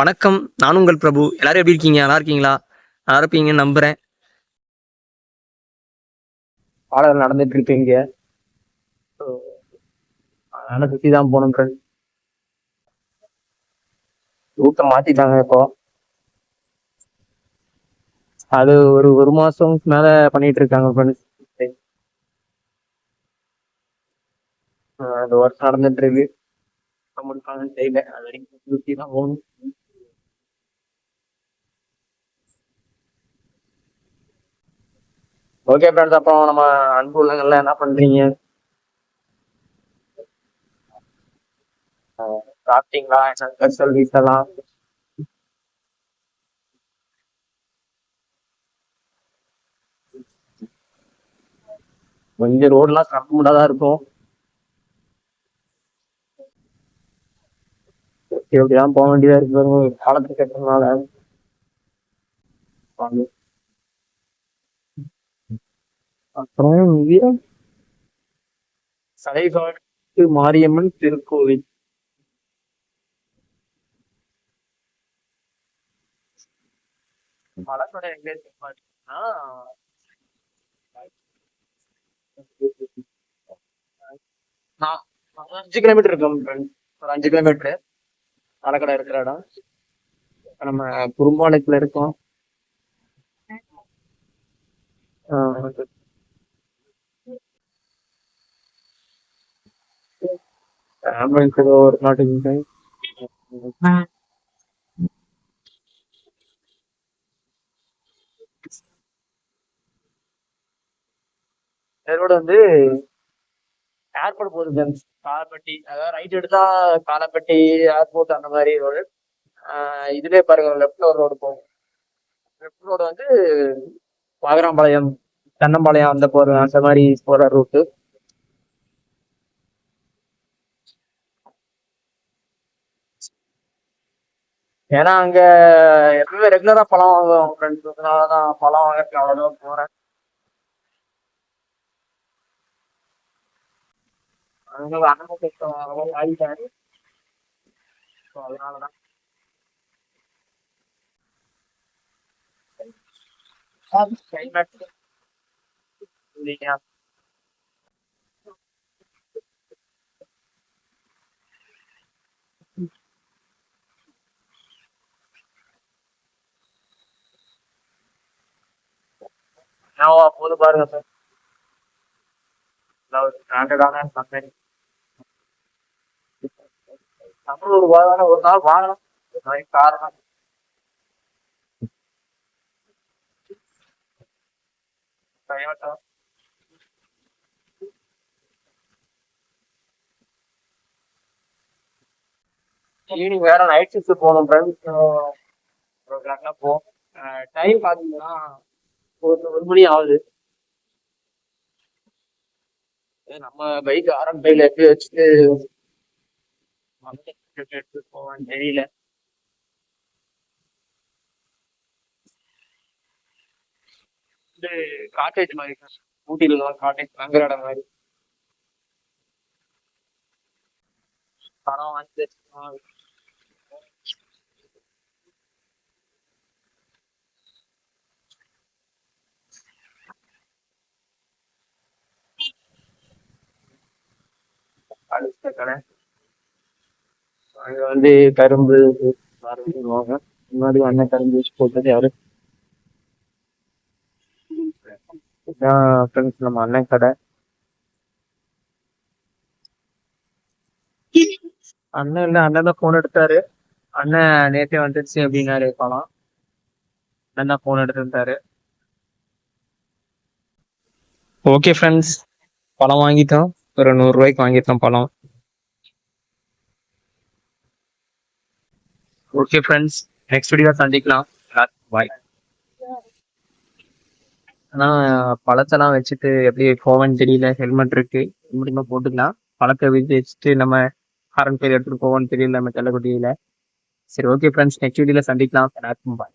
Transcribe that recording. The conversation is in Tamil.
வணக்கம். நான் உங்கள் பிரபு. எல்லாரும் எப்படி இருக்கீங்க? நல்லா இருக்கீங்களா? நல்லா இருப்பீங்கன்னு நம்புறேன். பாடல் நடந்துட்டு இருக்கு இங்க. அதனால சுத்தி தான் போகணும் ஃப்ரெண்ட் ரூட்டை மாத்திட்டாங்க இப்போ. அது ஒரு ஒரு மாசம் மேல பண்ணிட்டு இருக்காங்க ஃப்ரெண்ட்ஸ் அது ஒர்க் நடந்துட்டு இருக்கு. முடிப்பாங்கன்னு தெரியல. அது வரைக்கும் சுத்தி தான் போகணும். ஓகே ஃப்ரெண்ட்ஸ் அப்புறம் நம்ம அன்பு உள்ளங்கள்ல என்ன பண்றீங்க? சாப்பிட்டீங்களா? என்ன ஸ்பெஷல் வீட்டெல்லாம் கொஞ்சம் ரோடெல்லாம் கரெக்டாக தான் இருக்கும். எப்படிதான் போக வேண்டியதா இருக்கு காலத்துக்கு கட்டுறதுனால அப்புறம் இங்க சடைகாட்டு மாரியம்மன் திருக்கோவில். மலைக்கடை எங்க பாத்தீங்கன்னா அஞ்சு கிலோமீட்டர் இருக்கும் ஒரு அஞ்சு கிலோமீட்டர். மலைக்கடை இருக்கிற இடம். நம்ம குறும்பாலயத்துல இருக்கோம். ஆஹ் ஆம்புலன்ஸ் ஏதோ ஒரு நாட்டுக்கு ரோடு வந்து ஏர்போர்ட் போகுது ஜென்ஸ் காலப்பட்டி அதாவது ரைட் எடுத்தா காலப்பட்டி ஏர்போர்ட் அந்த மாதிரி ரோடு இதுலேயே பாருங்க லெஃப்ட்ல ஒரு ரோடு போகும். லெஃப்ட் ரோடு வந்து வாகராம்பாளையம் தென்னம்பாளையம் அந்த போற அந்த மாதிரி போற ரூட்டு ஏன்னா அங்க எப்பவுமே ரெகுலரா பழம் வாங்குவோம். ஃப்ரெண்ட்ஸ் அதனாலதான் பழம் வாங்கறதுக்கு அவ்வளோ தூரம் போறேன். அதனால அண்ணன் கொஞ்சம் ஆகிட்டாரு ஸோ அதனாலதான் climate இல்லையா நான் போது பாருங்க சார். ஒரு ஸ்டாண்டர்டான கம்பெனி நம்ம ஒரு ஒரு நாள் வாங்கலாம் காரணம். டொயோட்டா ஈவினிங் வேற நைட் ஷிஃப்ட் போகணும் ஃப்ரெண்ட்ஸ் ஒரு போகும் டைம் பார்த்தீங்கன்னா ஒரு ஒரு மணி ஆகுது. நம்ம பைக் ஆரம் பைல எப்படி வச்சுட்டு எடுத்து போவான்னு தெரியல. இது காட்டேஜ் மாதிரி ஊட்டியில தான் காட்டேஜ் தங்குற இடம் மாதிரி. படம் வந்து கடை அங்க வந்து கரும்பு முன்னாடி அண்ணன் கரும்பு வச்சு போட்டது யாரு? ஃப்ரெண்ட்ஸ் நம்ம அண்ணன் கடை. அண்ணன் இல்ல அண்ணன் தான் போன் எடுத்தாரு. அண்ணன் நேத்தே வந்துருச்சு அப்படின்னாரு இருக்கலாம் அண்ணன் தான் போன் எடுத்திருந்தாரு. ஓகே ஃப்ரெண்ட்ஸ் பணம் வாங்கிட்டோம். ஒரு நூறு ரூபாய்க்கு வாங்கிட்டோம் பழம். ஓகே ஃப்ரெண்ட்ஸ் நெக்ஸ்ட் வீடியோ சந்திக்கலாம். பாய் ஆனா பழத்தெல்லாம் வச்சுட்டு எப்படி போவேன்னு தெரியல. ஹெல்மெட் இருக்கு. இப்படிமா போட்டுக்கலாம். பழத்தை வச்சு வச்சுட்டு நம்ம ஹாரன் பேர் எடுத்துட்டு போவோம்னு தெரியல. நம்ம தெல்லக்குட்டியில சரி ஓகே ஃப்ரெண்ட்ஸ் நெக்ஸ்ட் வீடியோவில் சந்திக்கலாம். பாய்